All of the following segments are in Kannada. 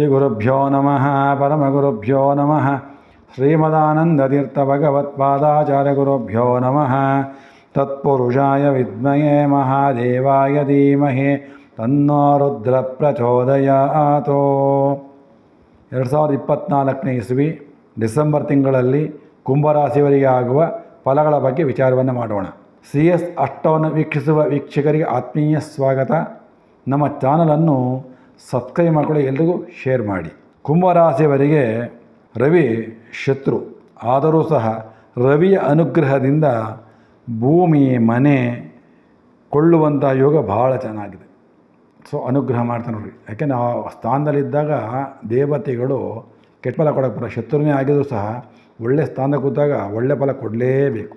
ಶ್ರೀ ಗುರುಭ್ಯೋ ನಮಃ, ಪರಮಗುರುಭ್ಯೋ ನಮಃ ಶ್ರೀಮದಾನಂದತೀರ್ಥಭಗವತ್ಪಾದಾಚಾರ್ಯ ಗುರುಭ್ಯೋ ನಮಃ. ತತ್ಪುರುಷಾಯ ವಿದ್ಮಯೇ ಮಹಾದೇವಾಯ ಧೀಮಹಿ, ತನ್ನೋ ರುದ್ರ ಪ್ರಚೋದಯಾತೋ ಎರಡು ಸಾವಿರದ ಇಪ್ಪತ್ತ್ನಾಲ್ಕನೇ ಇಸ್ವಿ, ಡಿಸೆಂಬರ್ ತಿಂಗಳಲ್ಲಿ ಕುಂಭರಾಶಿಯವರಿಗೆ ಆಗುವ ಫಲಗಳ ಬಗ್ಗೆ ವಿಚಾರವನ್ನು ಮಾಡೋಣ. ಸಿ ಎಸ್ ಅಷ್ಟವನ್ನು ವೀಕ್ಷಿಸುವ ವೀಕ್ಷಕರಿಗೆ ಆತ್ಮೀಯ ಸ್ವಾಗತ. ನಮ್ಮ ಚಾನಲನ್ನು ಸಬ್ಸ್ಕ್ರೈಬ್ ಮಾಡಿಕೊಳ್ಳಿ, ಎಲ್ರಿಗೂ ಶೇರ್ ಮಾಡಿ. ಕುಂಭರಾಶಿಯವರಿಗೆ ರವಿ ಶತ್ರು. ಆದರೂ ಸಹ ರವಿಯ ಅನುಗ್ರಹದಿಂದ ಭೂಮಿ, ಮನೆ ಕೊಳ್ಳುವಂಥ ಯೋಗ ಭಾಳ ಚೆನ್ನಾಗಿದೆ. ಸೊ, ಅನುಗ್ರಹ ಮಾಡ್ತಾನೆ ನೋಡ್ರಿ. ಯಾಕೆಂದ್ರೆ ಆ ಸ್ಥಾನದಲ್ಲಿದ್ದಾಗ ದೇವತೆಗಳು ಕೆಟ್ಟ ಫಲ ಕೊಡೋಕೆ ಬರೋ ಶತ್ರುನೇ ಆಗಿದ್ರು ಸಹ ಒಳ್ಳೆ ಸ್ಥಾನದ ಕೂತಾಗ ಒಳ್ಳೆ ಫಲ ಕೊಡಲೇಬೇಕು.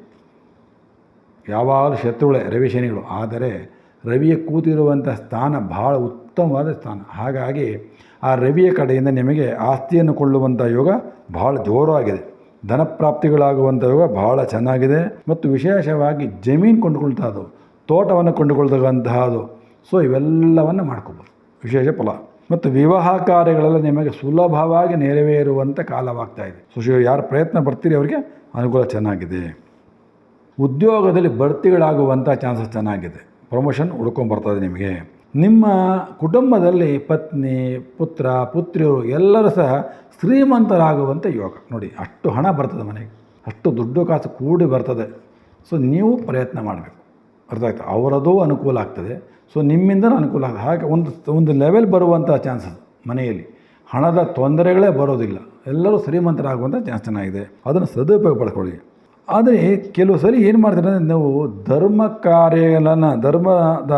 ಯಾವಾಗಲೂ ಶತ್ರುಗಳೇ, ರವಿ ಶನಿಗಳು. ಆದರೆ ರವಿಯ ಕೂತಿರುವಂಥ ಸ್ಥಾನ ಬಹಳ ಉತ್ತಮವಾದ ಸ್ಥಾನ. ಹಾಗಾಗಿ ಆ ರವಿಯ ಕಡೆಯಿಂದ ನಿಮಗೆ ಆಸ್ತಿಯನ್ನು ಕೊಳ್ಳುವಂಥ ಯೋಗ ಬಹಳ ಜೋರಾಗಿದೆ. ಧನ ಪ್ರಾಪ್ತಿಗಳಾಗುವಂಥ ಯೋಗ ಬಹಳ ಚೆನ್ನಾಗಿದೆ. ಮತ್ತು ವಿಶೇಷವಾಗಿ ಜಮೀನು ಕೊಂಡುಕೊಳ್ತದ್ದು ತೋಟವನ್ನು ಕೊಂಡುಕೊಳ್ತಕ್ಕಂತಹದು ಸೊ ಇವೆಲ್ಲವನ್ನು ಮಾಡ್ಕೋಬೋದು. ವಿಶೇಷ ಫಲ. ಮತ್ತು ವಿವಾಹ ಕಾರ್ಯಗಳೆಲ್ಲ ನಿಮಗೆ ಸುಲಭವಾಗಿ ನೆರವೇರುವಂಥ ಕಾಲವಾಗ್ತಾ ಇದೆ. ಸೊ ಯಾರು ಪ್ರಯತ್ನ ಪಡ್ತೀರಿ ಅವರಿಗೆ ಅನುಕೂಲ ಚೆನ್ನಾಗಿದೆ. ಉದ್ಯೋಗದಲ್ಲಿ ಬಡ್ತಿಗಳಾಗುವಂಥ ಚಾನ್ಸಸ್ ಚೆನ್ನಾಗಿದೆ. ಪ್ರಮೋಷನ್ ಹುಡ್ಕೊಂಬರ್ತದೆ ನಿಮಗೆ. ನಿಮ್ಮ ಕುಟುಂಬದಲ್ಲಿ ಪತ್ನಿ, ಪುತ್ರ, ಪುತ್ರಿಯರು ಎಲ್ಲರೂ ಸಹ ಶ್ರೀಮಂತರಾಗುವಂಥ ಯೋಗ. ನೋಡಿ, ಅಷ್ಟು ಹಣ ಬರ್ತದೆ ಮನೆಗೆ. ಅಷ್ಟು ದುಡ್ಡು ಕಾಸು ಕೂಡಿ ಬರ್ತದೆ. ಸೊ, ನೀವು ಪ್ರಯತ್ನ ಮಾಡಬೇಕು. ಅರ್ಥ ಆಯ್ತು? ಅವರದು ಅನುಕೂಲ ಆಗ್ತದೆ. ಸೊ ನಿಮ್ಮಿಂದಲೂ ಅನುಕೂಲ ಆಗ್ತದೆ. ಹಾಗೆ ಒಂದು ಒಂದು ಲೆವೆಲ್ ಬರುವಂಥ ಚಾನ್ಸಸ್ ಮನೆಯಲ್ಲಿ. ಹಣದ ತೊಂದರೆಗಳೇ ಬರೋದಿಲ್ಲ. ಎಲ್ಲರೂ ಶ್ರೀಮಂತರಾಗುವಂಥ ಚಾನ್ಸ್ ಚೆನ್ನಾಗಿದೆ. ಅದನ್ನು ಸದುಪಯೋಗ ಪಡ್ಕೊಳ್ಳಿ. ಆದರೆ ಕೆಲವು ಸಲ ಏನು ಮಾಡ್ತೀರ ಅಂದರೆ ನಾವು ಧರ್ಮ ಕಾರ್ಯಗಳನ್ನು, ಧರ್ಮದ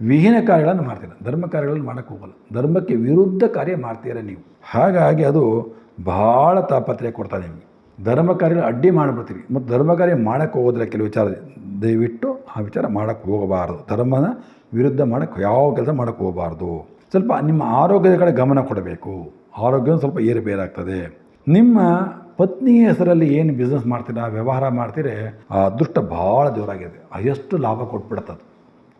ವಿಹೀನ ಕಾರ್ಯಗಳನ್ನು ಮಾಡ್ತೀರ. ಧರ್ಮ ಕಾರ್ಯಗಳನ್ನು ಮಾಡೋಕ್ಕೆ ಹೋಗಲ್ಲ. ಧರ್ಮಕ್ಕೆ ವಿರುದ್ಧ ಕಾರ್ಯ ಮಾಡ್ತೀರ ನೀವು. ಹಾಗಾಗಿ ಅದು ಭಾಳ ತಾಪತ್ರೆ ಕೊಡ್ತಾರೆ ನಿಮಗೆ. ಧರ್ಮ ಕಾರ್ಯಗಳು ಅಡ್ಡಿ ಮಾಡಿಬಿಡ್ತೀರಿ ಮತ್ತು ಧರ್ಮ ಕಾರ್ಯ ಮಾಡೋಕ್ಕೆ ಹೋಗೋದಿಲ್ಲ ಕೆಲವು ವಿಚಾರ. ದಯವಿಟ್ಟು ಆ ವಿಚಾರ ಮಾಡೋಕ್ಕೆ ಹೋಗಬಾರ್ದು. ಧರ್ಮನ ವಿರುದ್ಧ ಮಾಡೋಕ್ಕೆ ಯಾವ ಕೆಲಸ ಮಾಡೋಕ್ಕೆ ಹೋಗಬಾರ್ದು. ಸ್ವಲ್ಪ ನಿಮ್ಮ ಆರೋಗ್ಯದ ಕಡೆ ಗಮನ ಕೊಡಬೇಕು. ಆರೋಗ್ಯ ಸ್ವಲ್ಪ ಏರುಪೇರಾಗ್ತದೆ ನಿಮ್ಮ ಪತ್ನಿ ಹೆಸರಲ್ಲಿ ಏನು ಬಿಸ್ನೆಸ್ ಮಾಡ್ತೀರಾ, ವ್ಯವಹಾರ ಮಾಡ್ತೀರಿ, ಆ ಅದೃಷ್ಟ ಭಾಳ ಜೋರಾಗಿದೆ. ಎಷ್ಟು ಲಾಭ ಕೊಟ್ಬಿಡ್ತದೆ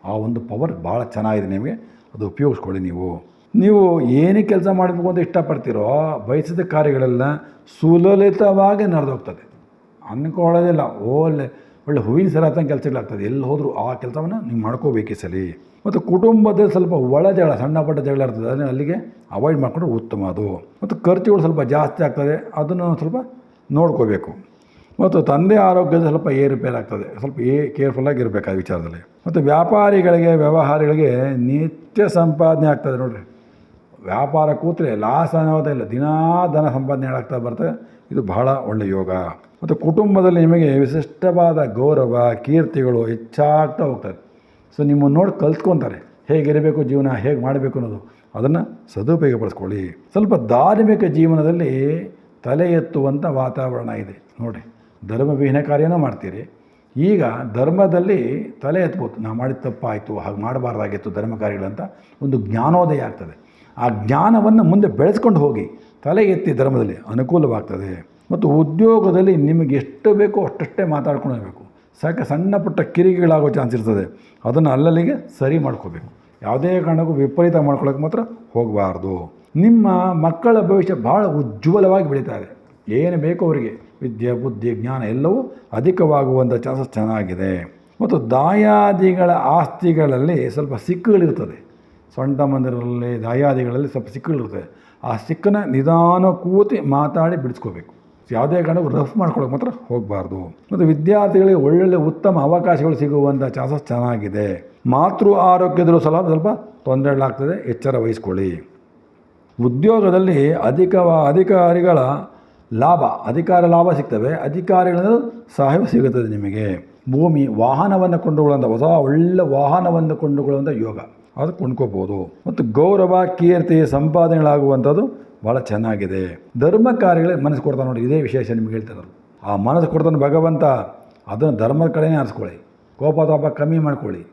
ಆ ಒಂದು ಪವರ್ ಭಾಳ ಚೆನ್ನಾಗಿದೆ ನಿಮಗೆ. ಅದು ಉಪಯೋಗಿಸ್ಕೊಳ್ಳಿ ನೀವು. ನೀವು ಏನೇ ಕೆಲಸ ಮಾಡಬೇಕು ಅಂತ ಇಷ್ಟಪಡ್ತೀರೋ, ಬಯಸಿದ ಕಾರ್ಯಗಳೆಲ್ಲ ಸುಲಲಿತವಾಗಿ ನಡೆದೋಗ್ತದೆ. ಅನ್ಕೊಳ್ಳೋದಿಲ್ಲ. ಒಳ್ಳೆ ಒಳ್ಳೆ ಹೂವಿನ ಸರ ಹತ್ತಂಗೆ ಕೆಲಸಗಳಾಗ್ತದೆ. ಎಲ್ಲಿ ಹೋದರೂ ಆ ಕೆಲಸವನ್ನು ನೀವು ಮಾಡ್ಕೋಬೇಕು ಸರಿ ಮತ್ತು ಕುಟುಂಬದಲ್ಲಿ ಸ್ವಲ್ಪ ಒಳ ಜಗಳ, ಸಣ್ಣ ಪಟ್ಟ ಜಗಳ ಇರ್ತದೆ. ಅದನ್ನು ಅಲ್ಲಿಗೆ ಅವಾಯ್ಡ್ ಮಾಡಿಕೊಂಡ್ರೆ ಉತ್ತಮ ಅದು. ಮತ್ತು ಖರ್ಚುಗಳು ಸ್ವಲ್ಪ ಜಾಸ್ತಿ ಆಗ್ತದೆ. ಅದನ್ನು ಸ್ವಲ್ಪ ನೋಡ್ಕೋಬೇಕು. ಮತ್ತು ತಂದೆ ಆರೋಗ್ಯದ ಸ್ವಲ್ಪ ಏರುಪೇರಾಗ್ತದೆ ಸ್ವಲ್ಪ ಏ ಕೇರ್ಫುಲ್ಲಾಗಿ ಇರಬೇಕು ಆ ವಿಚಾರದಲ್ಲಿ. ಮತ್ತು ವ್ಯಾಪಾರಿಗಳಿಗೆ, ವ್ಯವಹಾರಗಳಿಗೆ ನಿತ್ಯ ಸಂಪಾದನೆ ಆಗ್ತದೆ ನೋಡಿರಿ. ವ್ಯಾಪಾರ ಕೂತ್ರೆ ಲಾಸ್ ಅನ್ನೋದಿಲ್ಲ ದಿನಾ ಧನ ಸಂಪಾದನೆ ಆಗ್ತಾ ಬರ್ತದೆ. ಇದು ಬಹಳ ಒಳ್ಳೆಯ ಯೋಗ. ಮತ್ತು ಕುಟುಂಬದಲ್ಲಿ ನಿಮಗೆ ವಿಶಿಷ್ಟವಾದ ಗೌರವ, ಕೀರ್ತಿಗಳು ಹೆಚ್ಚಾಗ್ತಾ ಹೋಗ್ತದೆ. ಸೊ ನಿಮ್ಮನ್ನು ನೋಡಿ ಕಲ್ತ್ಕೊತಾರೆ. ಹೇಗಿರಬೇಕು ಜೀವನ, ಹೇಗೆ ಮಾಡಬೇಕು ಅನ್ನೋದು. ಅದನ್ನು ಸದುಪಯೋಗಪಡಿಸ್ಕೊಳ್ಳಿ. ಸ್ವಲ್ಪ ಧಾರ್ಮಿಕ ಜೀವನದಲ್ಲಿ ತಲೆ ಎತ್ತುವಂಥ ವಾತಾವರಣ ಇದೆ. ನೋಡಿ ಧರ್ಮವಿಹೀನ ಕಾರ್ಯನೂ ಮಾಡ್ತೀರಿ. ಈಗ ಧರ್ಮದಲ್ಲಿ ತಲೆ ಎತ್ಬೋದು. ನಾವು ಮಾಡಿದ ತಪ್ಪಾಯಿತು, ಹಾಗೆ ಮಾಡಬಾರ್ದಾಗಿತ್ತು ಧರ್ಮ ಕಾರ್ಯಗಳಂತ ಒಂದು ಜ್ಞಾನೋದಯ ಆಗ್ತದೆ. ಆ ಜ್ಞಾನವನ್ನು ಮುಂದೆ ಬೆಳೆಸ್ಕೊಂಡು ಹೋಗಿ ತಲೆ ಎತ್ತಿ ಧರ್ಮದಲ್ಲಿ ಅನುಕೂಲವಾಗ್ತದೆ. ಮತ್ತು ಉದ್ಯೋಗದಲ್ಲಿ ನಿಮಗೆ ಎಷ್ಟು ಬೇಕೋ ಅಷ್ಟಷ್ಟೇ ಮಾತಾಡ್ಕೊಂಡು ಸಾಕೆ ಸಣ್ಣ ಪುಟ್ಟ ಕಿರಿಕಿಗಳಾಗೋ ಚಾನ್ಸ್ ಇರ್ತದೆ. ಅದನ್ನು ಅಲ್ಲಲ್ಲಿಗೆ ಸರಿ ಮಾಡ್ಕೋಬೇಕು. ಯಾವುದೇ ಕಾರಣಕ್ಕೂ ವಿಪರೀತ ಮಾಡ್ಕೊಳ್ಳೋಕೆ ಮಾತ್ರ ಹೋಗಬಾರ್ದು. ನಿಮ್ಮ ಮಕ್ಕಳ ಭವಿಷ್ಯ ಭಾಳ ಉಜ್ವಲವಾಗಿ ಬೆಳೀತಾರೆ ಏನು ಬೇಕೋ ಅವರಿಗೆ. ವಿದ್ಯೆ, ಬುದ್ಧಿ, ಜ್ಞಾನ ಎಲ್ಲವೂ ಅಧಿಕವಾಗುವಂಥ ಚಾನ್ಸಸ್ ಚೆನ್ನಾಗಿದೆ. ಮತ್ತು ದಾಯಾದಿಗಳ ಆಸ್ತಿಗಳಲ್ಲಿ ಸ್ವಲ್ಪ ಸಿಕ್ಕುಗಳಿರ್ತದೆ. ಸೊಂಟ ಮಂದಿರಲ್ಲಿ ದಾಯಾದಿಗಳಲ್ಲಿ ಸ್ವಲ್ಪ ಸಿಕ್ಕುಗಳಿರ್ತದೆ. ಆ ಸಿಕ್ಕನ್ನು ನಿಧಾನ ಕೂತಿ ಮಾತಾಡಿ ಬಿಡಿಸ್ಕೋಬೇಕು. ಯಾವುದೇ ಕಾರಣಕ್ಕೂ ರಫ್ ಮಾಡ್ಕೊಳ್ಳೋಕೆ ಮಾತ್ರ ಹೋಗಬಾರ್ದು. ಮತ್ತು ವಿದ್ಯಾರ್ಥಿಗಳಿಗೆ ಒಳ್ಳೊಳ್ಳೆ ಉತ್ತಮ ಅವಕಾಶಗಳು ಸಿಗುವಂಥ ಚಾನ್ಸಸ್ ಚೆನ್ನಾಗಿದೆ. ಮಾತೃ ಆರೋಗ್ಯದಲ್ಲೂ ಸ್ವಲ್ಪ ಸ್ವಲ್ಪ ತೊಂದರೆಗಳಾಗ್ತದೆ ಎಚ್ಚರ ವಹಿಸ್ಕೊಳ್ಳಿ. ಉದ್ಯೋಗದಲ್ಲಿ ಅಧಿಕ ಅಧಿಕಾರಿಗಳ ಲಾಭ, ಅಧಿಕಾರ ಲಾಭ ಸಿಗ್ತವೆ. ಅಧಿಕಾರಿಗಳ ಸಹಾಯ ಸಿಗುತ್ತದೆ ನಿಮಗೆ. ಭೂಮಿ, ವಾಹನವನ್ನು ಕೊಂಡುಕೊಳ್ಳುವಂಥ ಹೊಸ ಒಳ್ಳೆ ವಾಹನವನ್ನು ಕೊಂಡುಕೊಳ್ಳುವಂಥ ಯೋಗ. ಅದು ಕೊಂಡ್ಕೋಬೋದು. ಮತ್ತು ಗೌರವ, ಕೀರ್ತಿ, ಸಂಪಾದನೆಗಳಾಗುವಂಥದ್ದು ಭಾಳ ಚೆನ್ನಾಗಿದೆ. ಧರ್ಮ ಕಾರ್ಯಗಳೇ ಮನಸ್ಸು ಕೊಡ್ತಾನೆ ನೋಡಿ, ಇದೇ ವಿಶೇಷ ನಿಮ್ಗೆ ಹೇಳ್ತಾರೆ ಆ ಮನಸ್ಸು ಕೊಡ್ತಾನೆ ಭಗವಂತ, ಅದನ್ನು ಧರ್ಮದ ಕಡೆನೇ ಆರಿಸ್ಕೊಳ್ಳಿ. ಕೋಪ, ತಾಪ ಕಮ್ಮಿ ಮಾಡ್ಕೊಳ್ಳಿ.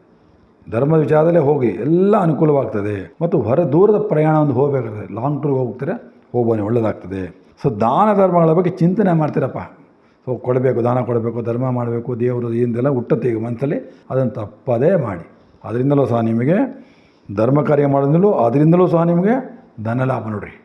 ಧರ್ಮದ ವಿಚಾರದಲ್ಲೇ ಹೋಗಿ, ಎಲ್ಲ ಅನುಕೂಲವಾಗ್ತದೆ. ಮತ್ತು ಹೊರ ದೂರದ ಪ್ರಯಾಣ ಒಂದು ಹೋಗಬೇಕಾಗ್ತದೆ. ಲಾಂಗ್ ಟೂರ್ ಹೋಗ್ತೀರ? ಹೋಗ್ಬೋದು ಒಳ್ಳೆಯದಾಗ್ತದೆ ಸೊ, ದಾನ ಧರ್ಮಗಳ ಬಗ್ಗೆ ಚಿಂತನೆ ಮಾಡ್ತೀರಪ್ಪ. ಸೊ, ಕೊಡಬೇಕು, ದಾನ ಕೊಡಬೇಕು, ಧರ್ಮ ಮಾಡಬೇಕು, ದೇವರು ಇಂದೆಲ್ಲ ಹುಟ್ಟತ್ತೆ ಈಗ ಮನಸ್ಸಲ್ಲಿ, ಅದನ್ನು ತಪ್ಪದೇ ಮಾಡಿ. ಅದರಿಂದಲೂ ಸಹ ನಿಮಗೆ ಧರ್ಮ ಕಾರ್ಯ ಮಾಡೋದ್ರಿಂದಲೂ ಅದರಿಂದಲೂ ಸಹ ನಿಮಗೆ ಧನ ಲಾಭ ನೋಡಿರಿ.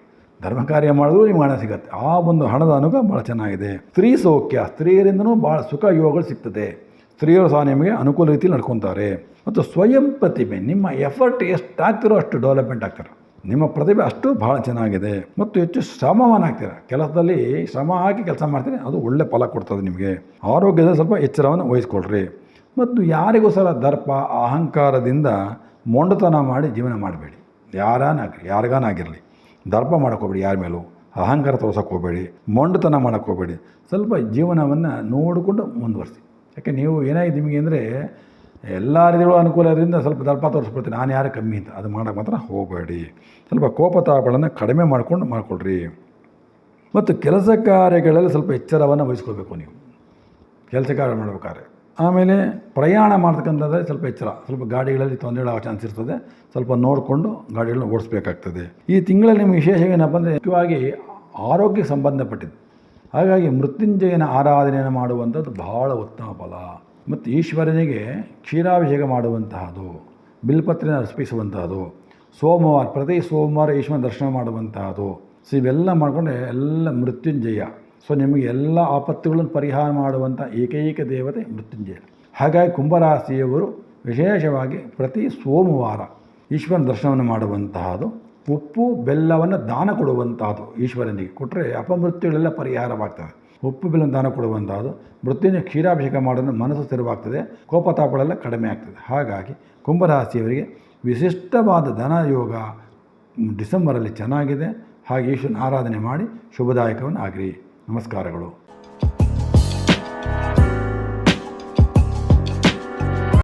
ಧರ್ಮ ಕಾರ್ಯ ಮಾಡಿದ್ರು ನಿಮ್ಗೆ ಹಣ ಸಿಗುತ್ತೆ. ಆ ಒಂದು ಹಣದ ಅನುಭವ ಭಾಳ ಚೆನ್ನಾಗಿದೆ. ಸ್ತ್ರೀ ಸೌಖ್ಯ, ಸ್ತ್ರೀಯರಿಂದನೂ ಭಾಳ ಸುಖ ಯೋಗಗಳು ಸಿಗ್ತದೆ. ಸ್ತ್ರೀಯರು ಸಹ ನಿಮಗೆ ಅನುಕೂಲ ರೀತಿಯಲ್ಲಿ ನಡ್ಕೊತಾರೆ. ಮತ್ತು ಸ್ವಯಂ ಪ್ರತಿಭೆ ನಿಮ್ಮ ಎಫರ್ಟ್ ಎಷ್ಟು ಹಾಕ್ತಿರೋ ಅಷ್ಟು ಡೆವಲಪ್ಮೆಂಟ್ ಆಗ್ತಾರೆ. ನಿಮ್ಮ ಪ್ರತಿಭೆ ಅಷ್ಟು ಭಾಳ ಚೆನ್ನಾಗಿದೆ. ಮತ್ತು ಹೆಚ್ಚು ಶ್ರಮವನ್ನು ಕೆಲಸದಲ್ಲಿ ಶ್ರಮ ಹಾಕಿ ಕೆಲಸ ಮಾಡ್ತೀರಿ, ಅದು ಒಳ್ಳೆ ಫಲ ಕೊಡ್ತದೆ ನಿಮಗೆ. ಆರೋಗ್ಯದ ಸ್ವಲ್ಪ ಎಚ್ಚರವನ್ನು ವಹಿಸ್ಕೊಳ್ರಿ. ಮತ್ತು ಯಾರಿಗೋಸ್ಕರ ದರ್ಪ, ಅಹಂಕಾರದಿಂದ ಮೊಂಡತನ ಮಾಡಿ ಜೀವನ ಮಾಡಬೇಡಿ. ಯಾರಾನಾಗಲಿ ಯಾರಿಗಾನಾಗಿರಲಿ ದರ್ಪ ಮಾಡೋಕ್ಕೋಗ್ಬೇಡಿ ಯಾರ ಮೇಲೂ. ಅಹಂಕಾರ ತೋರ್ಸೋಕೆ ಹೋಗಬೇಡಿ. ಮೊಂಡತನ ಮಾಡೋಕ್ಕೆ ಹೋಗಬೇಡಿ. ಸ್ವಲ್ಪ ಜೀವನವನ್ನು ನೋಡಿಕೊಂಡು ಮುಂದುವರಿಸಿ. ಯಾಕೆ ನೀವು ಏನಾಗಿದೆ ನಿಮಗೆ ಅಂದರೆ, ಎಲ್ಲ ರೀತಿಗಳು ಅನುಕೂಲದಿಂದ ಸ್ವಲ್ಪ ದರ್ಪ ತೋರಿಸ್ಬಿಡ್ತೀನಿ. ನಾನು ಯಾರು ಕಮ್ಮಿ ಅಂತ. ಅದು ಮಾಡೋಕ್ಕೆ ಮಾತ್ರ ಹೋಗಬೇಡಿ. ಸ್ವಲ್ಪ ಕೋಪತಾಪಗಳನ್ನು ಕಡಿಮೆ ಮಾಡ್ಕೊಂಡು ಮಾಡಿಕೊಡ್ರಿ ಮತ್ತು ಕೆಲಸ ಕಾರ್ಯಗಳಲ್ಲಿ ಸ್ವಲ್ಪ ಎಚ್ಚರವನ್ನು ವಹಿಸ್ಕೋಬೇಕು ನೀವು. ಕೆಲಸ ಕಾರ್ಯ ಮಾಡಬೇಕಾದ್ರೆ. ಆಮೇಲೆ ಪ್ರಯಾಣ ಮಾಡ್ತಕ್ಕಂಥದ್ದೇ ಸ್ವಲ್ಪ ಎಚ್ಚರ. ಸ್ವಲ್ಪ ಗಾಡಿಗಳಲ್ಲಿ ತೊಂದರೆ ಆಗೋ ಚಾನ್ಸ್ ಇರ್ತದೆ. ಸ್ವಲ್ಪ ನೋಡಿಕೊಂಡು ಗಾಡಿಗಳನ್ನ ಓಡಿಸ್ಬೇಕಾಗ್ತದೆ. ಈ ತಿಂಗಳಲ್ಲಿ ನಿಮಗೆ ವಿಶೇಷ ಏನಪ್ಪ ಅಂದರೆ ಮುಖ್ಯವಾಗಿ ಆರೋಗ್ಯಕ್ಕೆ ಸಂಬಂಧಪಟ್ಟಿದ್ದು. ಹಾಗಾಗಿ ಮೃತ್ಯುಂಜಯನ ಆರಾಧನೆಯನ್ನು ಮಾಡುವಂಥದ್ದು ಬಹಳ ಉತ್ತಮ ಫಲ. ಮತ್ತು ಈಶ್ವರನಿಗೆ ಕ್ಷೀರಾಭಿಷೇಕ ಮಾಡುವಂತಹದು ಬಿಲ್ಪತ್ರೆನ ಅರ್ಪಿಸುವಂತಹದ್ದು, ಸೋಮವಾರ ಪ್ರತಿ ಸೋಮವಾರ ಈಶ್ವರನ ದರ್ಶನ ಮಾಡುವಂತಹದ್ದು, ಸೊ ಇವೆಲ್ಲ ಮಾಡಿಕೊಂಡ್ರೆ ಎಲ್ಲ ಮೃತ್ಯುಂಜಯ. ಸೊ ನಿಮಗೆ ಎಲ್ಲ ಆಪತ್ತುಗಳನ್ನು ಪರಿಹಾರ ಮಾಡುವಂಥ ಏಕೈಕ ದೇವತೆ ಮೃತ್ಯುಂಜಯ. ಹಾಗಾಗಿ ಕುಂಭರಾಶಿಯವರು ವಿಶೇಷವಾಗಿ ಪ್ರತಿ ಸೋಮವಾರ ಈಶ್ವರನ ದರ್ಶನವನ್ನು ಮಾಡುವಂತಹದು, ಉಪ್ಪು, ಬೆಲ್ಲವನ್ನು ದಾನ ಕೊಡುವಂತಹದ್ದು ಈಶ್ವರನಿಗೆ. ಕೊಟ್ಟರೆ ಅಪಮೃತ್ಯುಗಳೆಲ್ಲ ಪರಿಹಾರವಾಗ್ತದೆ ಉಪ್ಪು ಬೆಲ್ಲ ದಾನ ಕೊಡುವಂತಹದ್ದು ಮೃತ್ಯುಂಜಯ ಕ್ಷೀರಾಭಿಷೇಕ ಮಾಡೋದು ಮನಸ್ಸು ಸ್ಥಿರವಾಗ್ತದೆ ಕೋಪತಾಪಗಳೆಲ್ಲ ಕಡಿಮೆ ಆಗ್ತದೆ. ಹಾಗಾಗಿ ಕುಂಭರಾಶಿಯವರಿಗೆ ವಿಶಿಷ್ಟವಾದ ಧನಯೋಗ ಡಿಸೆಂಬರಲ್ಲಿ ಚೆನ್ನಾಗಿದೆ. ಹಾಗೆ ಈಶ್ವರನ ಆರಾಧನೆ ಮಾಡಿ ಶುಭದಾಯಕವನ್ನು ಆಗಿರಿ. ನಮಸ್ಕಾರಗಳು.